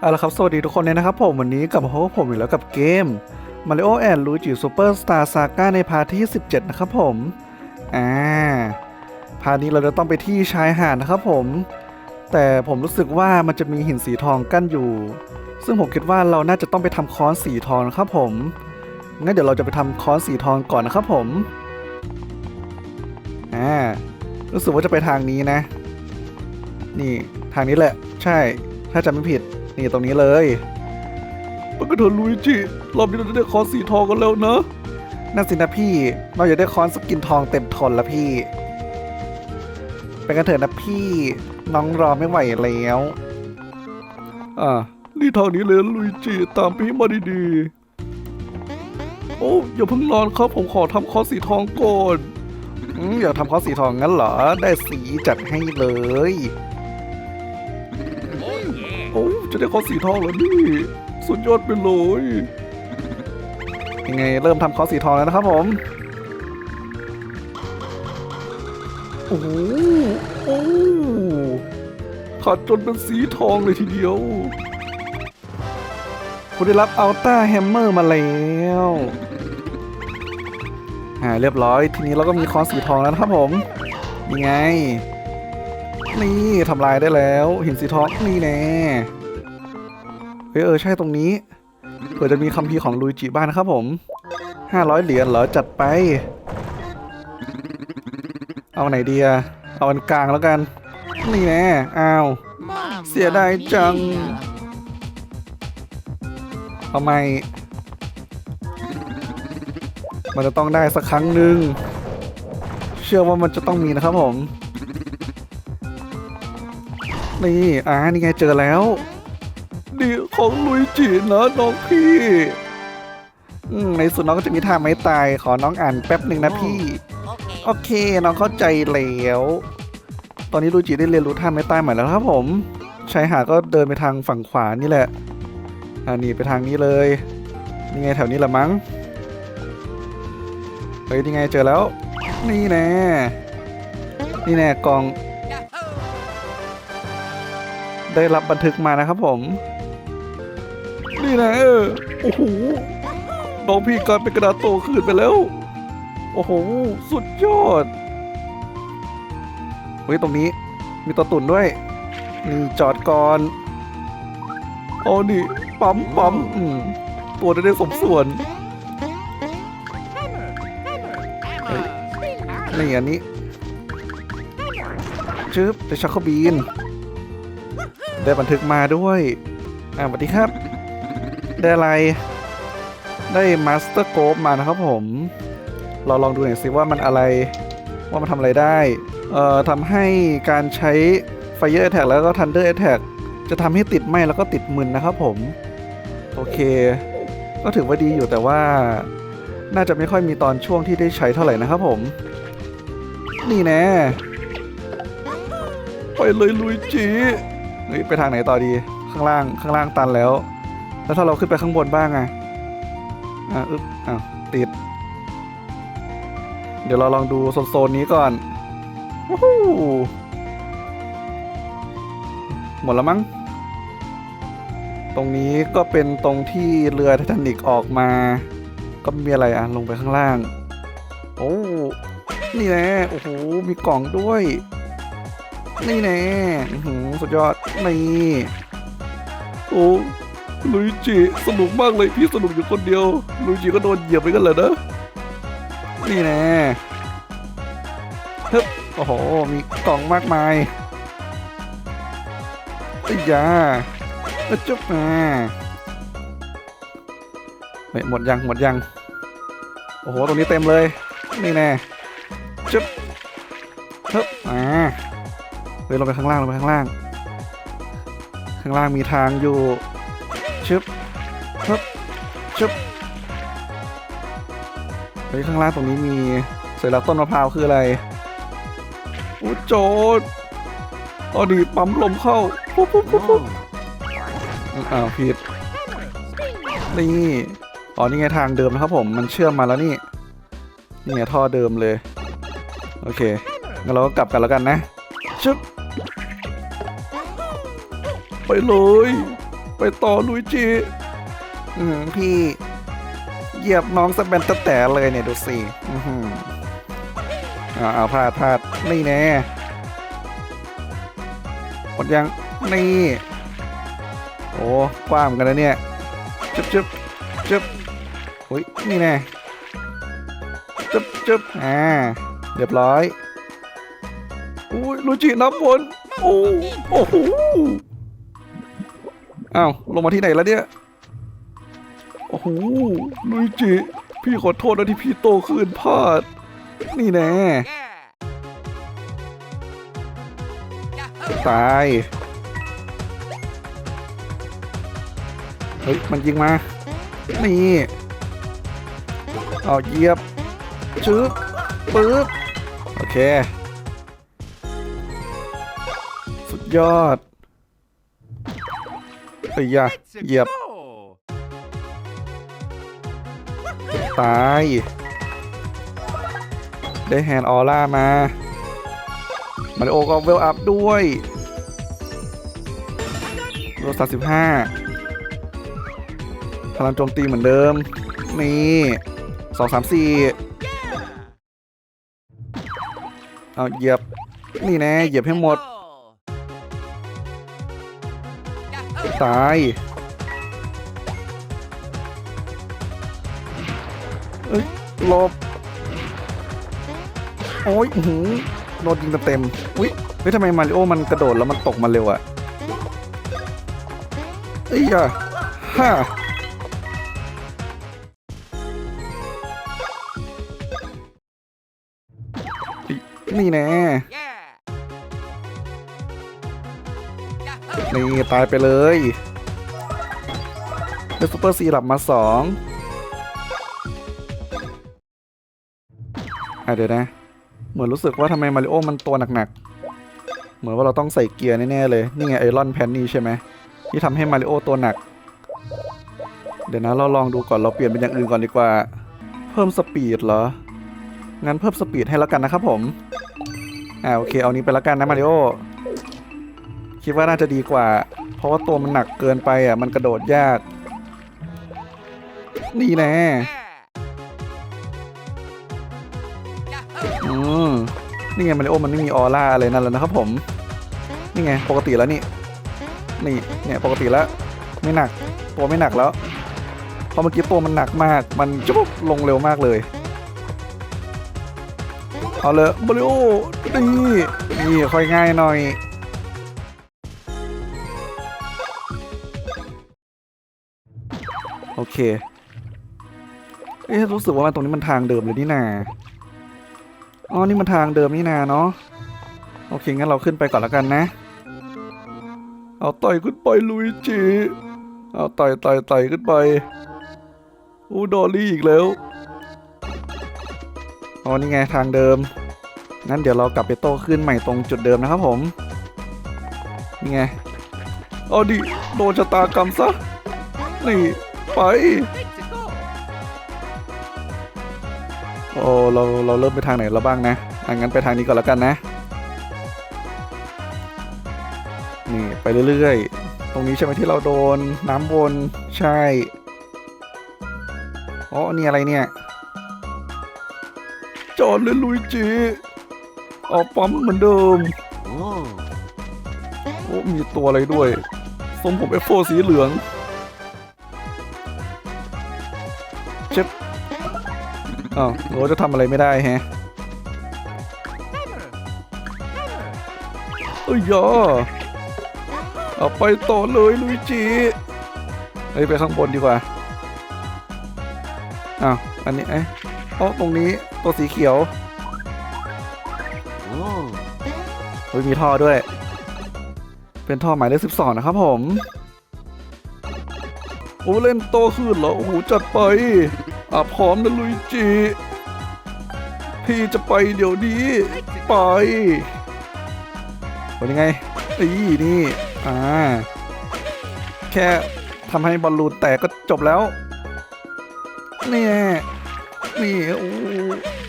เอาละครับ สวัสดีทุกคนเลยนะครับผม วันนี้กลับมาพบกับผมอีกแล้วกับเกม Mario and Luigi Super Star Saga ในพาร์ทที่ 17 นะครับผม อ่า พาร์ทนี้เราจะต้องไปที่ชายหาดนะครับผม แต่ผมรู้สึกว่ามันจะมีหินสีทองกั้นอยู่ ซึ่งผมคิดว่าเราน่าจะต้องไปทำค้อนสีทองนะครับผม งั้นเดี๋ยวเราจะไปทำค้อนสีทองก่อนนะครับผม อ่า รู้สึกว่าจะไปทางนี้นะ นี่ทางนี้แหละ ใช่ ถ้าจำไม่ผิด นี่ตรงนี้เลยมันก็เถอะลุยจิรอบนี้เราจะได้คอนสีทองกันแล้วนะนั่นสินะพี่ เราอยากได้คอนสกินทองเต็มทนแล้วพี่ไปกันเถอะนะพี่น้องรอไม่ไหวแล้วอ่านี่ทางนี้เลยลุยจิตามพี่มาดีๆโอ้อย่าเพิ่งนอนครับผมขอทำคอนสีทองก่อนอืมอยากทำคอนสีทองงั้นเหรอ ได้สีจัดให้เลยโอ้ จะได้คอสีทองแล้วนี่ สุดยอดไปเลย ยังไงเริ่มทำคอสีทองแล้วนะครับผม โอ้โหโอ้ขัดจนเป็นสีทองเลยทีเดียว คุณได้รับอัลต้าแฮมเมอร์มาแล้วอ่าเรียบร้อย ทีนี้เราก็มีคอนสีทองแล้วนะครับผมยังไง นี่ทำลายได้แล้ว หินสีทองนี่แน่เฮ้ยเออใช่ตรงนี้เผื่อจะมีคัมภีร์ของลุยจิบ้านนะครับผม500เหรียญเหรอจัดไป เอาไหนดีอะเอาอันกลางแล้วกัน นี่แน่อ้าวเสียดายจังทำไม มันจะต้องได้สักครั้งหนึ่งเชื่อว่ามันจะต้องมีนะครับผม นี่ อ่า นี่ไงเจอแล้ว นี่ของลุยจีนะน้องพี่อืมในสุดน้องก็จะมีท่าไม้ตายขอน้องอ่านแป๊บหนึ่งนะพี่ โอเคน้องเข้าใจแล้ว ตอนนี้ลุยจีได้เรียนรู้ท่าไม้ตายใหม่แล้วครับผมชายหาดก็เดินไปทางฝั่งขวานี่แหละอ่านี่ไปทางนี้เลยนี่ไงแถวนี้ละมั้งเฮ้ยนี่ไงเจอแล้ว นี่แน่นี่แน่กล่อง ได้รับบันทึกมานะครับผม นี่นะเออโอ้โหน้องพี่กลายเป็นกระดาษโตขึ้นไปแล้ว โอ้โห สุดยอด เฮ้ย ตรงนี้ มีตัวตุ่นด้วย นี่จอดก่อนอ๋อนี่ ปั๊มปั๊มอืมตัวได้ได้สมส่วนเฮ้ยนี่อันนี้ชึบได้ช็อกโกบีน ได้บันทึกมาด้วย อ่าสวัสดีครับ ได้อะไร ได้มาสเตอร์โก e มานะครับผม เราลองดูหน่อยสิว่ามันอะไร ว่ามันทำอะไรได้ เอ่อทำให้การใช้ Fire Attack แล้วก็ Thunder Attack จะทำให้ติดไหมแล้วก็ติดมึนนะครับผม โอเค ก็ถือว่าดีอยู่แต่ว่าน่าจะไม่ค่อยมีตอนช่วงที่ได้ใช้เท่าไหร่นะครับผม นี่แน่ไปเลยลุยจีเฮ้ยไปทางไหนต่อดี ข้างล่างข้างล่างตันแล้ว แล้วถ้าเราขึ้นไปข้างบนบ้างอะอะอึ๊บอ้าวติด เดี๋ยวเราลองดูโซนๆนี้ก่อนวู้หมดแล้วมั้ง ตรงนี้ก็เป็นตรงที่เรือไททานิกออกมา ก็มีอะไรอะ ลงไปข้างล่าง โอ้ นี่แน่โอ้โห มีกล่องด้วย นี่แน่หสุดยอด นี่ โอ้ ลุยจิสนุกมากเลยพี่สนุกอยู่คนเดียวลุยจิก็โดนเหยียบไปกันเลยนะนี่แน่ฮึบโอ้โหมีกล่องมากมายไอ้ยาเอ้จุ๊บมาเฮ้ยหมดยังหมดยังโอ้โหตรงนี้เต็มเลย นี่แน่จุ๊บฮึบอ่าเฮ้ยลงไปข้างล่างลงไปข้างล่าง ข้างล่างมีทางอยู่ ชึบชึบชึบเฮ้ยข้างล่างตรงนี้มีสัญลักษณ์ต้นมะพร้าวคืออะไรโอ้โจดอ๋อดีปั๊มลมเข้าปุ๊บปุ๊บปุ๊บปุ๊บอ้าวผิดนี่อ๋อนี่ไงทางเดิมนะครับผมมันเชื่อมมาแล้วนี่นี่ไงท่อเดิมเลย โอเคงั้นเราก็กลับกันแล้วกันนะชึบไปเลย ไปต่อลุยจีอืมพี่เหยียบน้องสแบนตะแต่เลยเนี่ยดูสิอือหือเอาเอาพลาดพลาดนี่แน่หมดยัง นี่ โอ้กว้างเหมือนกันนะเนี่ยจึ๊บจึ๊บจึ๊บอุ้ยนี่แน่จึ๊บจึ๊บอ่าเรียบร้อยอุ้ยลูจินับบนโอ้โอ้โห อ้าวลงมาที่ไหนแล้วเนี่ย โอ้โหลุยจิ พี่ขอโทษนะที่พี่โตขึ้นพลาด นี่แน่ตาย เฮ้ย มันยิงมา นี่เอาเยียบชึบปึ๊บ โอเค สุดยอด เฮ้ยาเหยียบ ตาย ได้แฮนด์ออร่ามามาริโอก็เวลอัพด้วยโลสามสิบห้าพลังโจมตีเหมือนเดิม นี่สองสามสี่เอาเหยียบ นี่แน่เหยียบให้หมด ตายเอ้ยหลบ โอ้ยหือโดนยิงเต็มๆอุ้ยเฮ้ยทำไมมาริโอมันกระโดดแล้วมันตกมาเร็วอะเอ้ยอะฮ่านี่แน่ นี่ตายไปเลยได้ซูเปอร์ซีหลับมาสองอะเดี๋ยวนะ เหมือนรู้สึกว่าทำไมมาริโอมันตัวหนักๆ เหมือนว่าเราต้องใส่เกียร์แน่ๆเลย นี่ไงไอรอนแพนนี่ใช่ไหมที่ทำให้มาริโอตัวหนัก เดี๋ยวนะเราลองดูก่อนเราเปลี่ยนเป็นอย่างอื่นก่อนดีกว่า เพิ่มสปีดเหรอ งั้นเพิ่มสปีดให้แล้วกันนะครับผม อ่าโอเคเอานี้ไปแล้วกันนะมาริโอ คิดว่าน่าจะดีกว่า เพราะว่าตัวมันหนักเกินไปอะ มันกระโดดยาก นี่แน่อืมนี่ไงมาริโอมันไม่มีออร่าอะไรนั่นแล้วนะครับผม นี่ไงปกติแล้วนี่ นี่เนี่ยปกติแล้ว ไม่หนัก ตัวไม่หนักแล้ว เพราะเมื่อกี้ตัวมันหนักมาก มันจุ๊บลงเร็วมากเลย เอาเลยมาริโอนี่นี่ค่อยง่ายหน่อย โอเค เอ๊ะรู้สึกว่ามันตรงนี้มันทางเดิมเลยนี่นาอ๋อ นี่มันทางเดิมนี่นาเนาะ โอเค งั้นเราขึ้นไปก่อนแล้วกันนะ เอาต่อยขึ้นไปลุยจี เอาต่อยต่อยต่อยขึ้นไป อู้ดอลลี่อีกแล้ว อ๋อ นี่ไงทางเดิม งั้นเดี๋ยวเรากลับไปโต้ขึ้นใหม่ตรงจุดเดิมนะครับผม นี่ไง เอาดิ โดนชะตากรรมซะ นี่ ไป โอ้เราเราเริ่มไปทางไหนแล้วบ้างนะอะงั้นไปทางนี้ก่อนแล้วกันนะ นี่ไปเรื่อยๆ ตรงนี้ใช่ไหมที่เราโดนน้ำวนใช่อ๋อนี่อะไรเนี่ย จอดเลยลุยจีออกปั๊มเหมือนเดิมโอ้มีตัวอะไรด้วยทรงผมเอฟโฟสีเหลือง อ้าวเรจะทำอะไรไม่ได้แฮะเอ้ยยอเอาไปต่อเลยลุยจีเฮ้ยไปข้างบนดีกว่าอ้าวอันนี้เอ๊ะอ๋อตรงนี้ตัวสีเขียวเฮ้ยมีท่อด้วย เป็นท่อหมายเลขสิบสองนะครับผมโอ้เล่นโตขึ้นเหรอโอ้โหจัดไป อะพร้อมนะลุยจีพี่จะไปเดี๋ยวนี้ ไปเป็นยังไงอีนี่ อ่า แค่ทำให้บอลลูนแตกก็จบแล้ว นี่นี่โอ้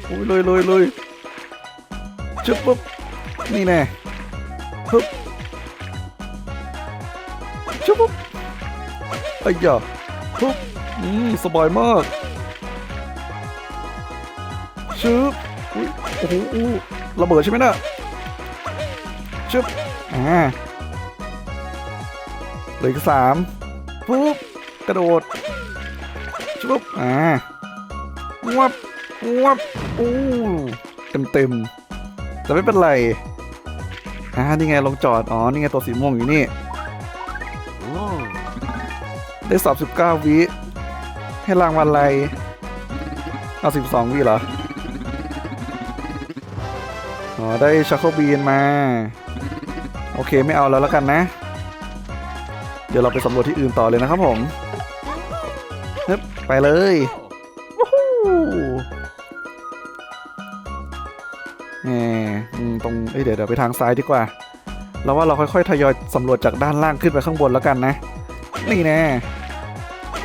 โหเลยเลยเลยจึ๊บปุ๊บ นี่แน่ฮึบจุ๊บปุ๊บไอ้ยยะปุ๊บอืมสบายมาก ชึบอุ้ยโอ้โหระเบิดใช่ไหมน่ะชึบอ่าเหลืออีกสามปุ๊บกระโดดชึบอ่าวับวับอู้เต็มเต็มแต่ไม่เป็นไรอ่านี่ไงลงจอด อ๋อ นี่ไงตัวสีม่วงอยู่นี่ได้สอบสิบเก้าวิ ให้รางวัลอะไรเอาสิบสองวิเหรอ ได้ชัคโคบีนมา โอเคไม่เอาแล้วแล้วกันนะ เดี๋ยวเราไปสำรวจที่อื่นต่อเลยนะครับผมฮึบไปเลยวู้ฮู้แหมตรงเอ้ยเดี๋ยวเดี๋ยวไปทางซ้ายดีกว่าเราว่าเราค่อยๆทยอยสำรวจจากด้านล่างขึ้นไปข้างบนแล้วกันนะ นี่แน่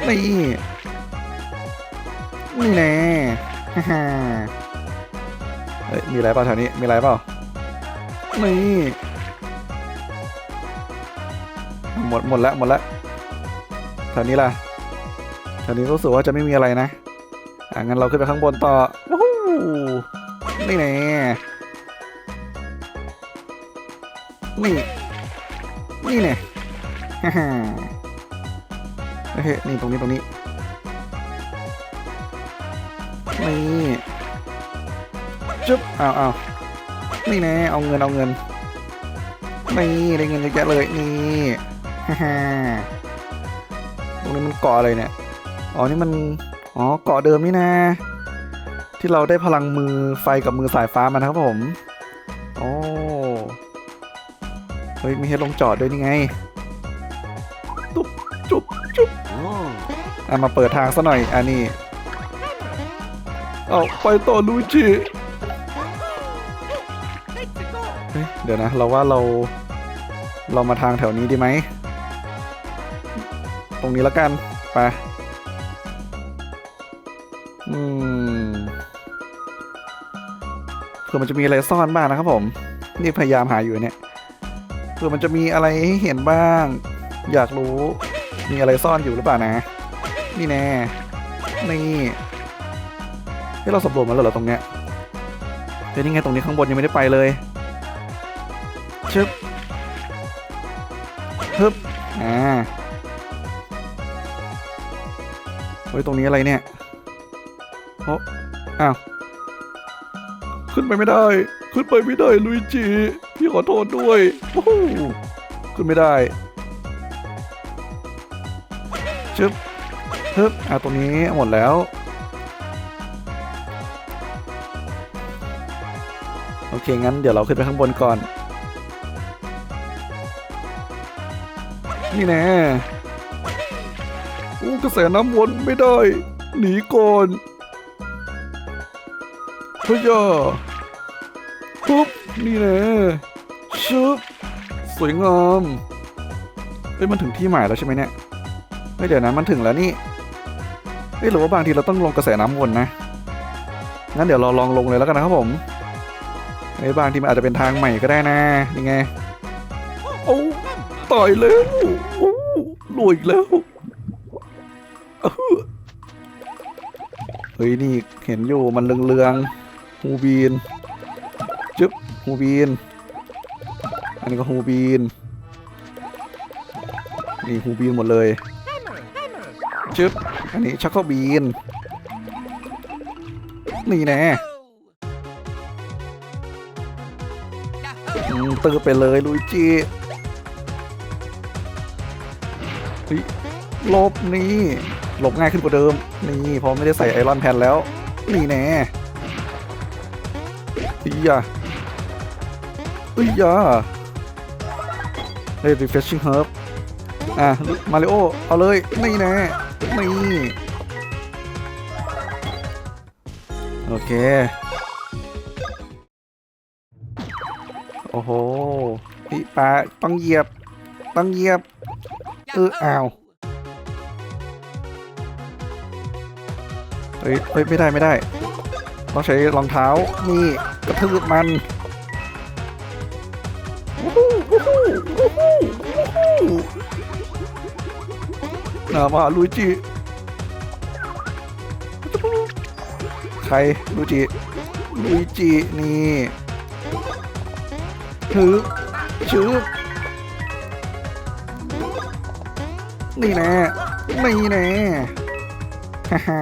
นี่นี่แน่ฮ่า เฮ้ยมีอะไรเปล่าแถวนี้มีอะไรเปล่านี่หมดหมดแล้วหมดแล้วแถวนี้ล่ะแถวนี้รู้สึกว่าจะไม่มีอะไรนะอะงั้นเราขึ้นไปข้างบนต่อวู้นี่แน่นี่นี่แน่ฮ่าฮ่าโอเคนี่ตรงนี้ตรงนี้นี่ จุ๊บเอาเอานี่แน่เอาเงินเอาเงินนี่ได้เงินเยอะแยะเลยนี่ฮ่าฮ่าตรงนี้มันเกาะอะไรเนี่ยอ๋อนี่มันอ๋อเกาะเดิมนี่นะ ที่เราได้พลังมือไฟกับมือสายฟ้ามานะครับผมโอ้เฮ้ยมีให้ลงจอดด้วยนี่ไงตุ๊บจุ๊บจุ๊บอะมาเปิดทางซะหน่อยอันนี้เอาไปต่อลูจิ ดี๋ยวนะ เราว่าเราเรามาทางแถวนี้ดีไหม ตรงนี้แล้วกัน ไป อืมเผื่อมันจะมีอะไรซ่อนบ้างนะครับผม นี่พยายามหาอยู่เนี่ยเผื่อมันจะมีอะไรให้เห็นบ้าง อยากรู้ มีอะไรซ่อนอยู่หรือเปล่านะ นี่แน่ นี่ที่เราสำรวจมาแล้วเหรอตรงเนี้ยเดี๋ยวนี่ไงตรงนี้ข้างบนยังไม่ได้ไปเลย ชึบฮึบอ่าเฮ้ยตรงนี้อะไรเนี่ยโอ้อ้าวขึ้นไปไม่ได้ ขึ้นไปไม่ได้ลุยจีพี่ขอโทษด้วยโอ้โหขึ้นไม่ได้ชึบฮึบอะตรงนี้หมดแล้วโอเคงั้นเดี๋ยวเราขึ้นไปข้างบนก่อน นี่แน่อู้กระแสน้ำวนไม่ได้ หนีก่อนเฮ้ยอะปุ๊บนี่แน่ชึบสวยงามเฮ้ยมันถึงที่หมายแล้วใช่ไหมเนี่ยไม่เดี๋ยวนะมันถึงแล้วนี่เอ้ยหรือว่าบางทีเราต้องลงกระแสน้ำวนนะงั้นเดี๋ยวเราลองลงเลยแล้วกันนะครับผมไอ้ยบางทีมันอาจจะเป็นทางใหม่ก็ได้นะนี่ไงโอ้ ตายแล้วโอ้รวยอีกแล้วเฮ้ยนี่เห็นอยู่มันเรืองๆฮูบีนจึ๊บฮูบีน อันนี้ก็ฮูบีน นี่ฮูบีนหมดเลยจึ๊บอันนี้ช็อกโกบีน นี่แน่อืมตือไปเลยลุยจี ฮ้ยหลบนี่หลบง่ายขึ้นกว่าเดิม นี่พอไม่ได้ใส่ไอรอนแพนแล้ว นี่แน่อียาอียาเฮ้ย refreshing herb อะ มาริโอ เอาเลย นี่แน่นี่โอเค โอ้โหพี่ปลาต้องเหยียบ ต้องเหยียบ เอออ้าวเฮ้ยเฮ้ยไม่ได้ไม่ได้ ต้องใช้รองเท้านี่กระทืบมันวู้ฮู้วู้ฮู้วู้ฮู้วู้ฮู้นามาลุยจิใครลุยจิลุยจินี่ถือชื่อ นี่แน่นี่แน่ฮ่าฮ่า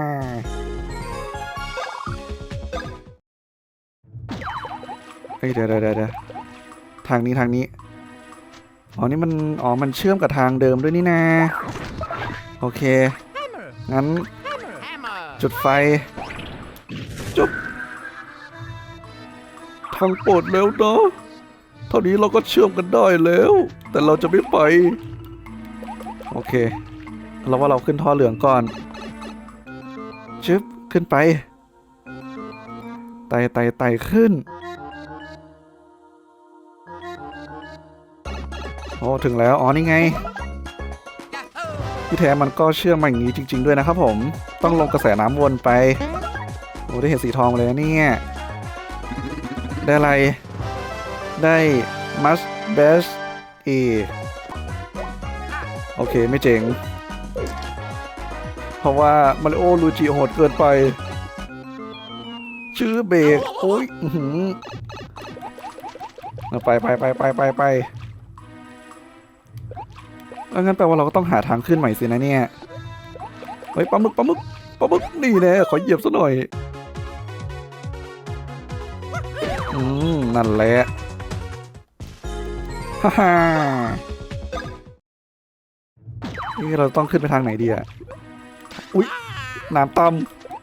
เฮ้ยเดี๋ยวเดี๋ยวเดี๋ยวทางนี้ทางนี้ อ๋อ นี่มัน อ๋อ มันเชื่อมกับทางเดิมด้วยนี่นะ โอเค งั้น จุดไฟ จุบทางโปรดแล้วเนาะเท่านี้เราก็เชื่อมกันได้แล้ว แต่เราจะไม่ไป โอเค เราว่าเราขึ้นท่อเหลืองก่อน ชึบ ขึ้นไป ไต่ไต่ไต่ขึ้น โอ้ ถึงแล้ว อ๋อ นี่ไง ที่แท้มันก็เชื่อมมาอย่างนี้จริง ๆ ด้วยนะครับผม ต้องลงกระแสน้ำวนไป โอ้ ได้เห็นสีทองมาเลยนะเนี่ย ได้อะไร ได้มัสเบสเอ โอเคไม่เจ๋ง เพราะว่ามาริโอลูจิโหดเกินไป ชื่อเบรกโอ้ยหือเอาไปไปไปไปไปไปงั้นแปลว่าเราก็ต้องหาทางขึ้นใหม่สินะเนี่ย เฮ้ยปลาหมึกปลาหมึกปลาหมึกนี่แน่ขอเหยียบซะหน่อย อืม นั่นแหละ ฮ่าฮ่า นี่เราต้องขึ้นไปทางไหนดีอะอุ๊ยน้ำต่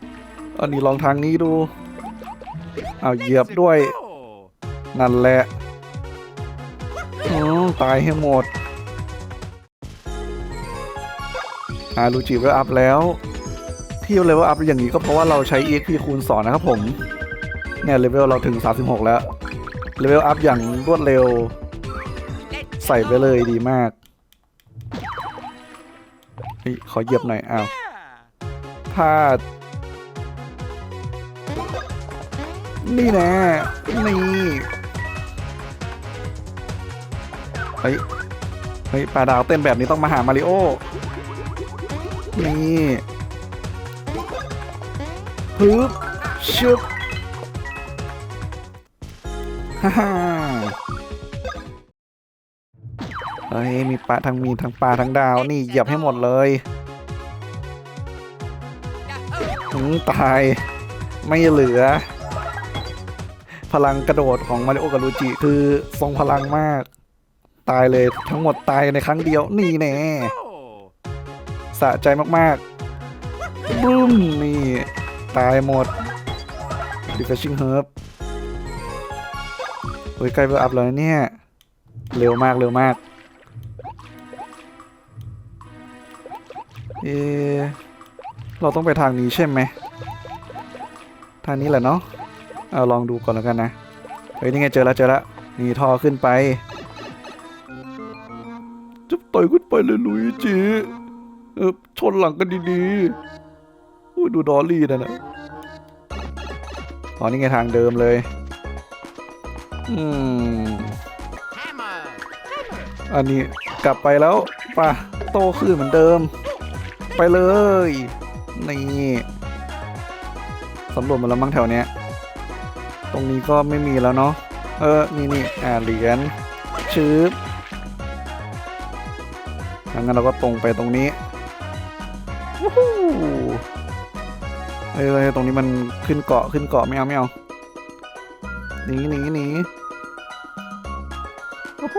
ำอันนี้ลองทางนี้ดู เอาเหยียบด้วย นั่นแหละตายให้หมด อารูจิเวลอัพแล้ว ที่เลเวลอัพอย่างนี้ก็เพราะว่าเราใช้ EXP คูณ 2 นะครับผม เนี่ยเลเวลเราถึง 36 แล้ว เลเวลอัพอย่างรวดเร็ว ใส่ไปเลยดีมาก ฮ้ยขอเหยียบหน่อยอ้าวพลาดนี่แน่นี่เฮ้ยเฮ้ยปลาดาวเต้นแบบนี้ต้องมาหามาริโอนี่ฮึบชึบฮ่า เฮ้ยมีปลาทั้งมีทั้งปลาทั้งดาวนี่เหยียบให้หมดเลยถึงตาย ไม่เหลือ พลังกระโดดของมาริโอกับลูจิคือทรงพลังมาก ตายเลยทั้งหมดตายในครั้งเดียวนี่แน่สะใจมากๆบึ้มนี่ ตายหมด refreshing herb โอ้ยใกล้เวลอัพแล้วนะเนี่ย เร็วมากเร็วมาก เอเราต้องไปทางนี้ใช่ไหม ทางนี้แหละเนาะเอาลองดูก่อนแล้วกันนะ เฮ้ยนี่ไงเจอแล้วเจอแล้วนี่ท่อขึ้นไปจะต่อยขึ้นไปเลยลุยจีเออชนหลังกันดีๆอุ้ดูดอลลี่นั่นนะอ๋อนี่ไงทางเดิมเลย อืม อันนี้กลับไปแล้วป่ะโตขึ้นเหมือนเดิม ไปเลย นี่สำรวจมาแล้วมั้งแถวเนี้ย ตรงนี้ก็ไม่มีแล้วเนาะ เออ นี่นี่อ่า เหรียญชืบงั้นเราก็ตรงไปตรงนี้วู้ฮู้เอ้ยเอ้ยตรงนี้มันขึ้นเกาะขึ้นเกาะไม่เอาไม่เอาหนีหนีหนีโอ้โห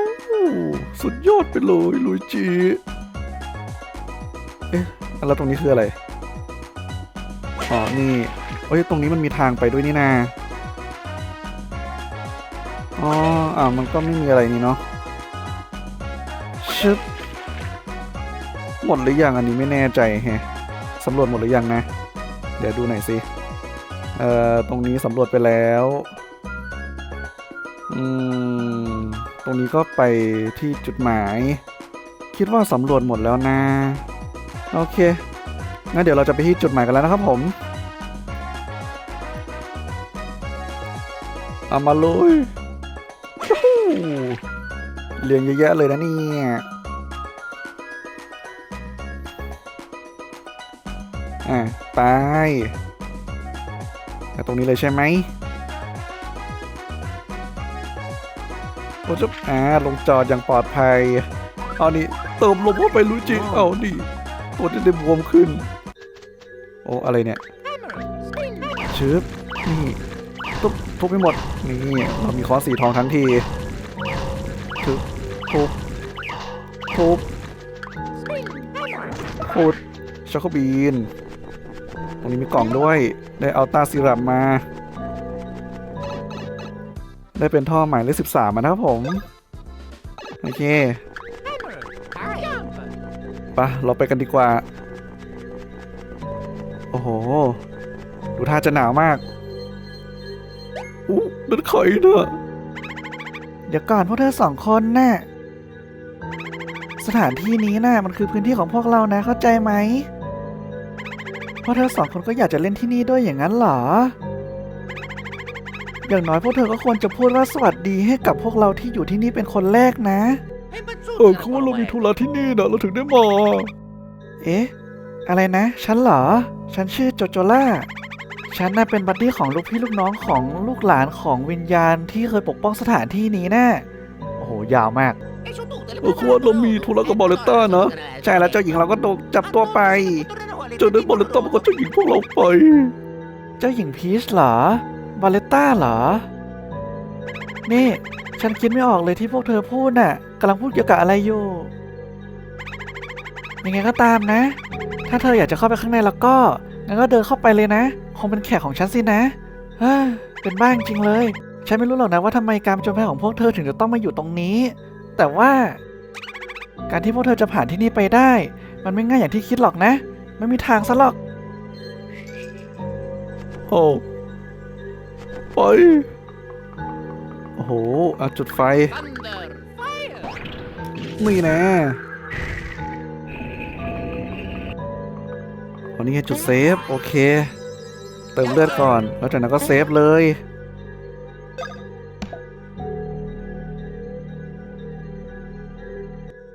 สุดยอดไปเลยลุยจี แล้วตรงนี้คืออะไร อ๋อ นี่เอ้ย ตรงนี้มันมีทางไปด้วยนี่นา อ๋อ อ่ามันก็ไม่มีอะไรนี่เนาะชึบหมดหรือยังอันนี้ไม่แน่ใจแฮะสำรวจหมดหรือยังนะ เดี๋ยวดูหน่อยสิ เอ่อ ตรงนี้สำรวจไปแล้ว อืม ตรงนี้ก็ไปที่จุดหมาย คิดว่าสำรวจหมดแล้วนะ โอเค งั้นเดี๋ยวเราจะไปที่จุดหมายกันแล้วนะครับผม เอามาเลยยูฮูเรียงเยอะแยะเลยนะเนี่ยอะไปแต่ตรงนี้เลยใช่ไหมผมจะอ่าลงจอดอย่างปลอดภัย เอานี่เติมลมเข้าไปรู้จริง เอานี่ ตัวจะได้บวมขึ้น โอ้ อะไรเนี่ยชึบนี่ทุบทุบไปหมด นี่ เรามีค้อนสีทองทั้งทีทุบทุบทุบขุดช็อกโกบีน ตรงนี้มีกล่องด้วย ได้เอาตาซีรัมมา ได้เป็นท่อหมายเลขสิบสามนะครับผม โอเค ปะเราไปกันดีกว่า โอ้โห ดูท่าจะหนาวมากอู้นั่นใครนะเดี๋ยวก่อนพวกเธอสองคนน่ะสถานที่นี้น่ะมันคือพื้นที่ของพวกเรานะ เข้าใจไหมพวกเธอสองคนก็อยากจะเล่นที่นี่ด้วยอย่างนั้นเหรอ อย่างน้อยพวกเธอก็ควรจะพูดว่าสวัสดีให้กับพวกเราที่อยู่ที่นี่เป็นคนแรกนะ เออคือว่าเรามีธุระที่นี่นะเราถึงได้มา เอ๊ะ อะไรนะ ฉันเหรอ ฉันชื่อโจโจล่า ฉันน่ะเป็นบัดดี้ของลูกพี่ลูกน้องของลูกหลานของวิญญาณที่เคยปกป้องสถานที่นี้น่ะโอ้โห ยาวมาก เออคือว่าเรามีธุระกับบอลเลต้านะ ใช่แล้วเจ้าหญิงเราก็โดนจับตัวไป เจอได้บอลเลต้ามันก็จะหญิงพวกเราไป เจ้าหญิงพีชเหรอ บาเลต้าเหรอ นี่ ฉันคิดไม่ออกเลยที่พวกเธอพูดน่ะ กำลังพูดเกี่ยวกับอะไรอยู่ยังไงก็ตามนะ ถ้าเธออยากจะเข้าไปข้างในแล้วก็ งั้นก็เดินเข้าไปเลยนะ คงเป็นแขกของฉันสินะเฮ้ยเป็นบ้าจริงเลย ฉันไม่รู้หรอกนะว่าทำไมการผจญภัยของพวกเธอถึงจะต้องมาอยู่ตรงนี้ แต่ว่า การที่พวกเธอจะผ่านที่นี่ไปได้ มันไม่ง่ายอย่างที่คิดหรอกนะ ไม่มีทางซะหรอก โอ้ไป โอ้โหอะจุดไฟ นี่นะอันนี้จุดเซฟ โอเค เติมเลือดก่อน แล้วจากนั้นก็เซฟเลย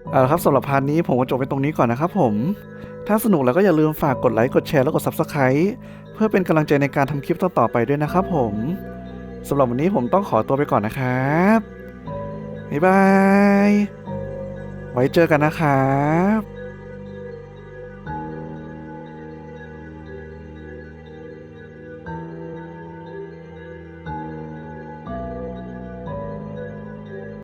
เอาละครับสำหรับพาร์ทนี้ผมก็จบไปตรงนี้ก่อนนะครับผม ถ้าสนุกแล้วก็อย่าลืมฝากกดไลค์กดแชร์แล้วกด Subscribe เพื่อเป็นกำลังใจในการทำคลิปต่อๆไปด้วยนะครับผมสำหรับวันนี้ผมต้องขอตัวไปก่อนนะครับ บ๊ายบาย ไว้เจอกันนะครับ